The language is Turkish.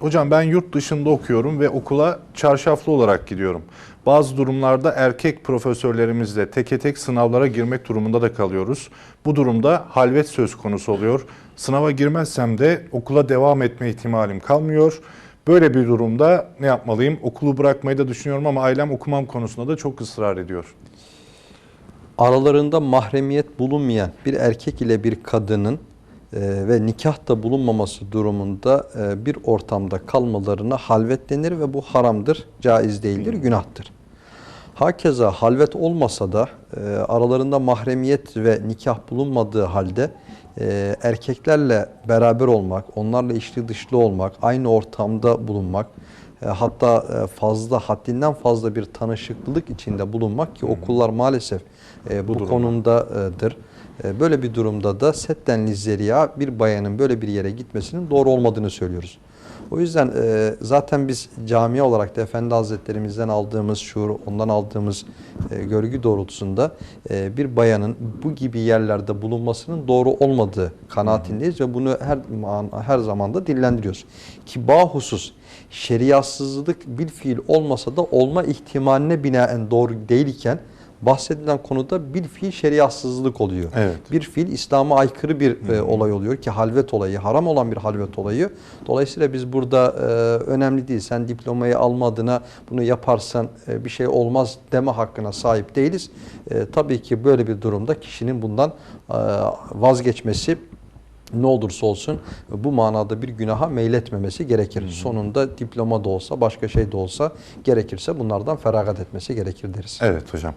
Hocam ben yurt dışında okuyorum ve okula çarşaflı olarak gidiyorum. Bazı durumlarda erkek profesörlerimizle teke tek sınavlara girmek durumunda da kalıyoruz. Bu durumda halvet söz konusu oluyor. Sınava girmezsem de okula devam etme ihtimalim kalmıyor. Böyle bir durumda ne yapmalıyım? Okulu bırakmayı da düşünüyorum ama ailem okumam konusunda da çok ısrar ediyor. aralarında mahremiyet bulunmayan bir erkek ile bir kadının ve nikah da bulunmaması durumunda e, bir ortamda kalmalarına halvet denir ve bu haramdır, caiz değildir, günahtır. Hakeza halvet olmasa da e, aralarında mahremiyet ve nikah bulunmadığı halde e, erkeklerle beraber olmak, onlarla içli dışlı olmak, aynı ortamda bulunmak, hatta fazla haddinden fazla bir tanışıklık içinde bulunmak ki okullar maalesef bu, durumda. konumdadır. E, Böyle bir durumda da setten lizzeriya bir bayanın böyle bir yere gitmesinin doğru olmadığını söylüyoruz. O yüzden e, zaten biz cami olarak da Efendi Hazretlerimizden aldığımız şuur, ondan aldığımız e, görgü doğrultusunda e, bir bayanın bu gibi yerlerde bulunmasının doğru olmadığı kanaatindeyiz ve bunu her her zaman da dillendiriyoruz. Ki bahusus şeriatsızlık bir fiil olmasa da olma ihtimaline binaen doğru değilken bahsedilen konuda bir fiil şeriatsızlık oluyor. Evet. Bir fiil İslam'a aykırı bir e, olay oluyor ki halvet olayı, haram olan bir halvet olayı. Dolayısıyla biz burada e, önemli değil. Sen diplomayı alma adına bunu yaparsan e, bir şey olmaz deme hakkına sahip değiliz. E, tabii ki böyle bir durumda kişinin bundan e, vazgeçmesi ne olursa olsun bu manada bir günaha meyletmemesi gerekir. Sonunda diploma da olsa başka şey de olsa gerekirse bunlardan feragat etmesi gerekir deriz. Evet hocam.